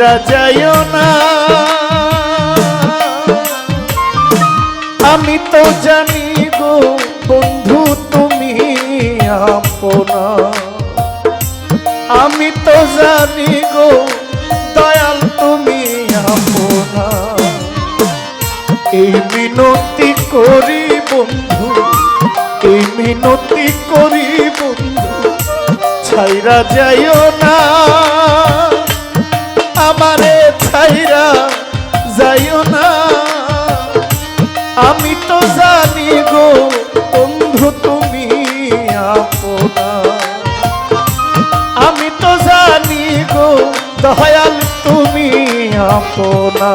ছাইরা যাইও না। আমি তো জানি গো বন্ধু, তুমি আপনা। আমি তো জানি গো দয়াল, তুমি আপনা। এই মিনতি করি বন্ধু, এই মিনতি করি বন্ধু, ছাইরা যাইও না। আমারে ছাইরা যাইও না। আমি তো জানি গো বন্ধু, তুমি আপনা। আমি তো জানি গো দয়াল, তুমি আপনা।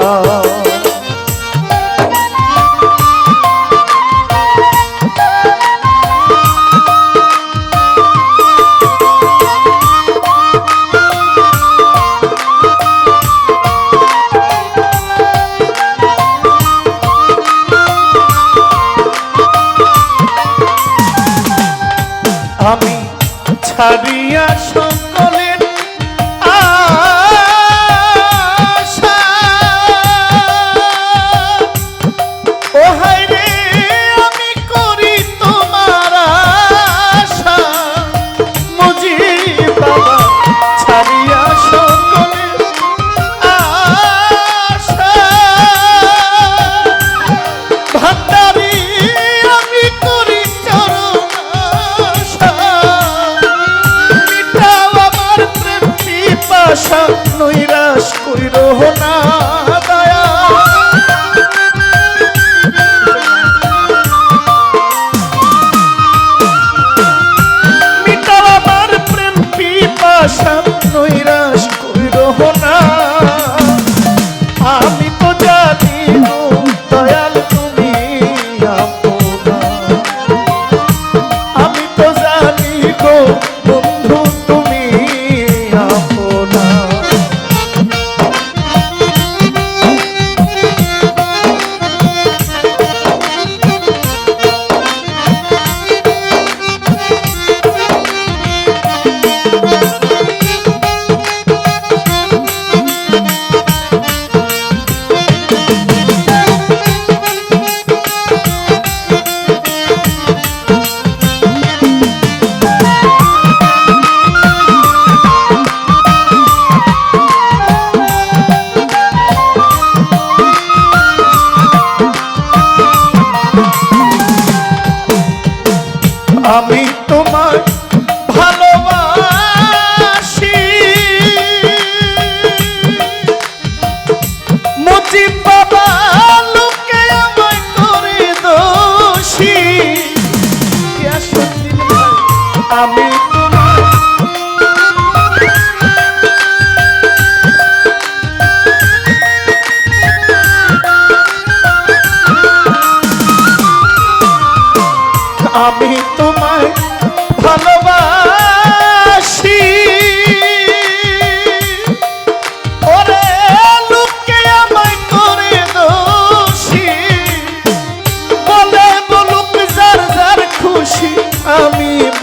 আমি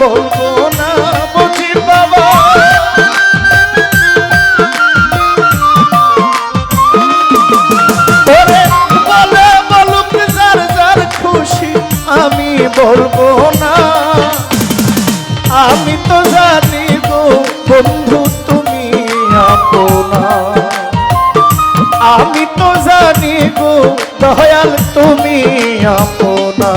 বলব না বুঝি বাবা আমি বলব না। আমি তো জানি বন্ধু, তুমি আপনা। আমি তো জানি গো দয়াল, তুমি আপনা।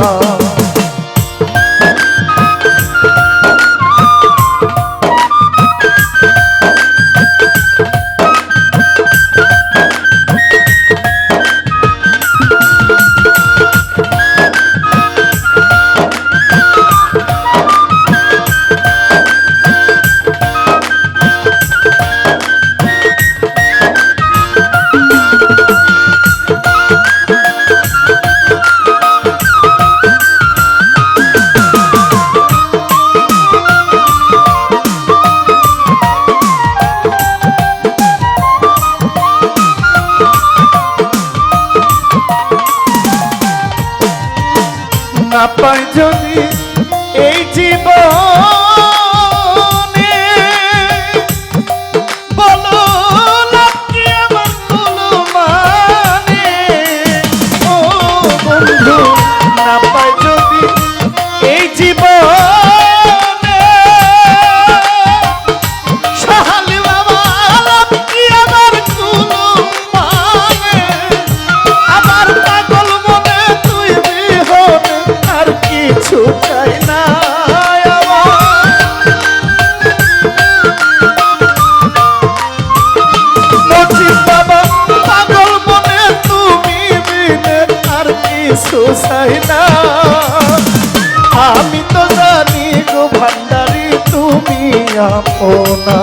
আপনা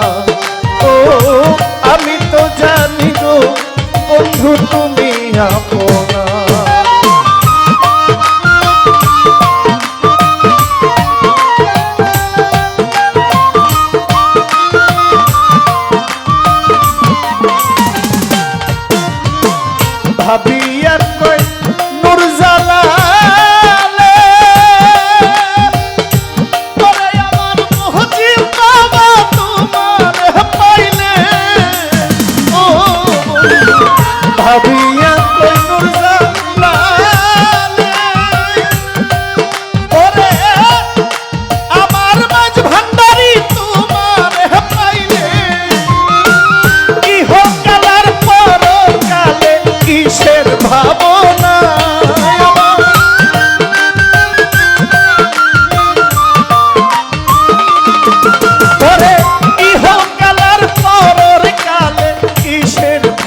ও আমি তো জানি গো বন্ধু তুমি আপনা। ভাবিয়া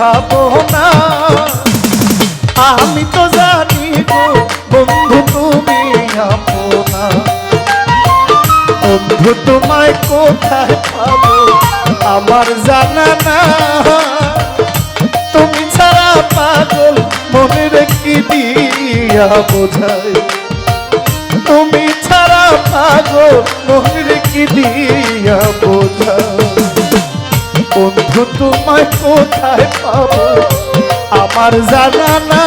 কিসের ভাবনা আমি তো জানি বন্ধু, তুমি আপনা। বন্ধু, তোমায় কোথায় পাবো? আমার জানা না। তুমি ছাড়া পাগল মনে রেখে দিয়া বোঝাই তুমি ছাড়া পাগল মনে রেখে দিয়া বোঝাই বন্ধু তোমায় কোথায় পাবো? আমার জানা না।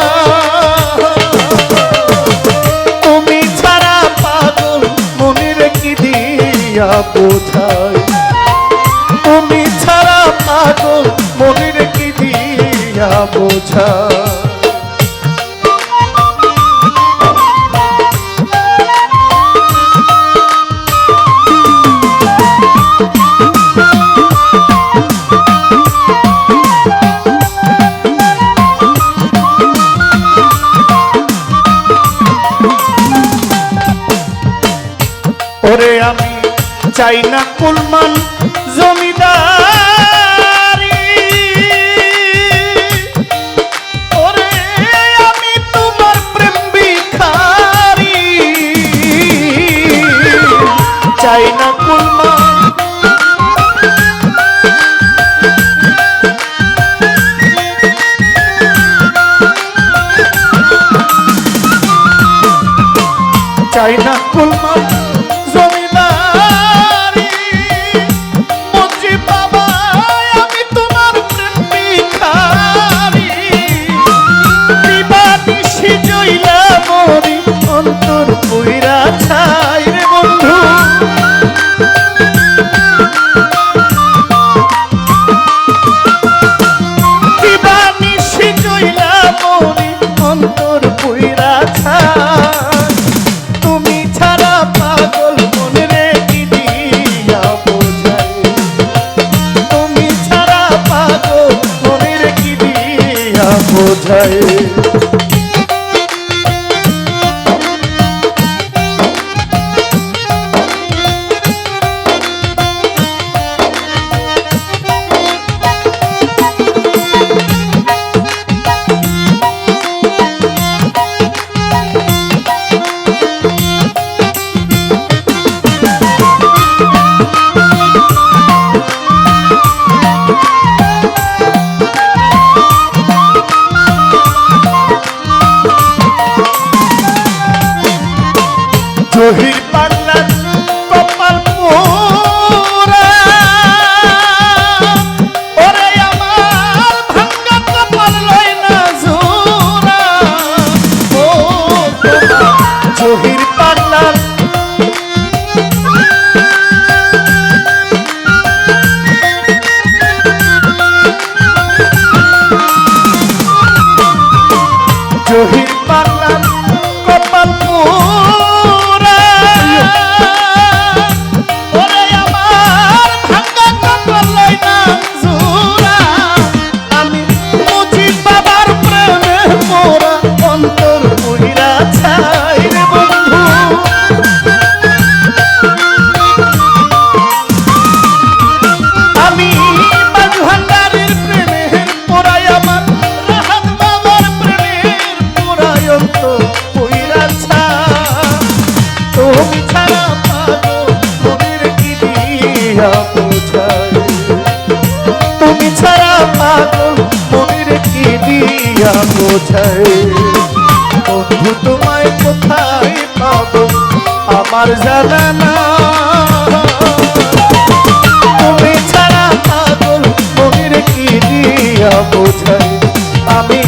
তুমি ছাড়া পাগল মনের কি দিয়া বোঝায়? তুমি ছাড়া পাগল মনের কি দিয়া বোঝাই চাই না কুলমান জমিদারি। ওরে আমি তোমার প্রেম চাই না কুলমান বোঝাই জহির পাগল, মনের কি দিয়া বোঝাই বন্ধু, তোমায় কোথায় পাবো? আমার জানা না। তুমি ছাড়া পাগল, মনের কি দিয়া বোঝাই আমি